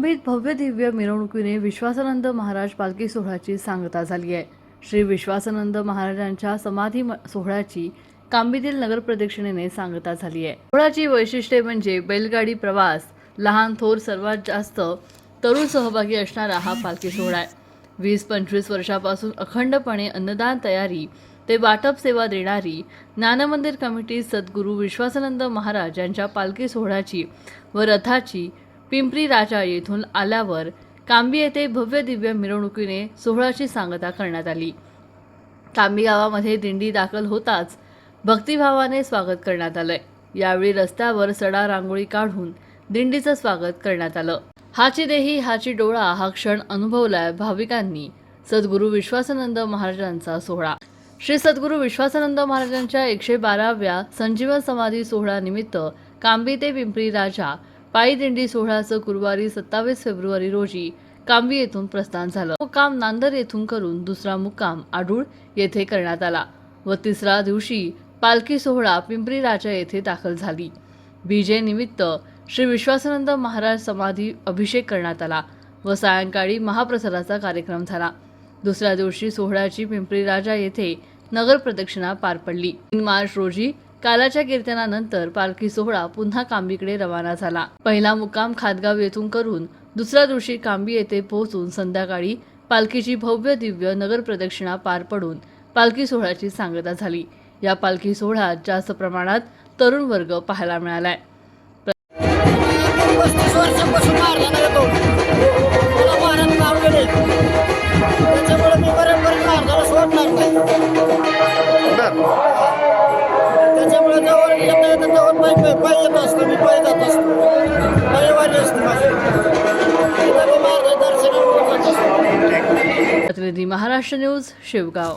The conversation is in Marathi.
लांबीत भव्य दिव्य मिरवणुकीने विश्वासानंद महाराज पालखी सोहळ्याची सांगता झाली आहे. श्री विश्वासानंद महाराजांच्या समाधी म- सोहळ्याची कांबीतील नगर प्रदक्षिणेने सांगता झाली आहे. सोहळ्याची वैशिष्ट्ये म्हणजे बैलगाडी प्रवास लहान थोर सर्वात जास्त तरुण सहभागी असणारा हा पालखी सोहळा आहे. वीस पंचवीस वर्षापासून अखंडपणे अन्नदान तयारी ते वाटप सेवा देणारी ज्ञानमंदिर कमिटी सद्गुरू विश्वासानंद महाराज यांच्या पालखी सोहळ्याची व रथाची पिंपरी राजा येथून आल्यावर कांबी येथे भव्य दिव्य मिरवणुकीने सोहळ्याची सांगता करण्यात आली. कांबी गावामध्ये दिंडी दाखल होताच भक्तिभावाने स्वागत करण्यात आलंय. यावेळी रस्त्यावर सडा रांगोळी काढून दिंडीचं स्वागत करण्यात आलं. हाची देही हाची डोळा हा क्षण अनुभवलाय भाविकांनी. सद्गुरू विश्वासानंद महाराजांचा सोहळा. श्री सद्गुरू विश्वासानंद महाराजांच्या एकशे बाराव्या संजीवन समाधी सोहळ्यानिमित्त कांबी ते पिंपरी राजा पायी दिंडी सोहळ्याचं गुरुवारी सत्तावीस फेब्रुवारी रोजी कांबी येथून प्रस्थान झालं. मुक्काम नांदर येथून करून दुसरा मुक्काम आडूळ येथे करण्यात आला व तिसरा दिवशी पालखी सोहळा पिंपरी राजा येथे दाखल झाली. बीजे निमित्त श्री विश्वासानंद महाराज समाधी अभिषेक करण्यात आला व सायंकाळी महाप्रसादाचा कार्यक्रम झाला. दुसऱ्या दिवशी सोहळ्याची पिंपरी राजा येथे नगर प्रदक्षिणा पार पडली. तीन मार्च रोजी कालाच्या कीर्तनानंतर पालखी सोहळा पुन्हा कांबीकडे रवाना झाला. पहिला मुक्काम खादगाव येथून करून दुसऱ्या दिवशी कांबी येथे पोहोचून संध्याकाळी पालखीची भव्य दिव्य नगर प्रदक्षिणा पार पडून पालखी सोहळ्याची सांगता झाली. या पालखी सोहळ्यात जास्त प्रमाणात तरुण वर्ग पाहायला मिळालाय. त्याच्यामुळे मी सोडणार नाही. येता येतं तेव्हा पाय येत असतो मी पाय जात असतो. माझी. प्रतिनिधी महाराष्ट्र न्यूज शेवगाव.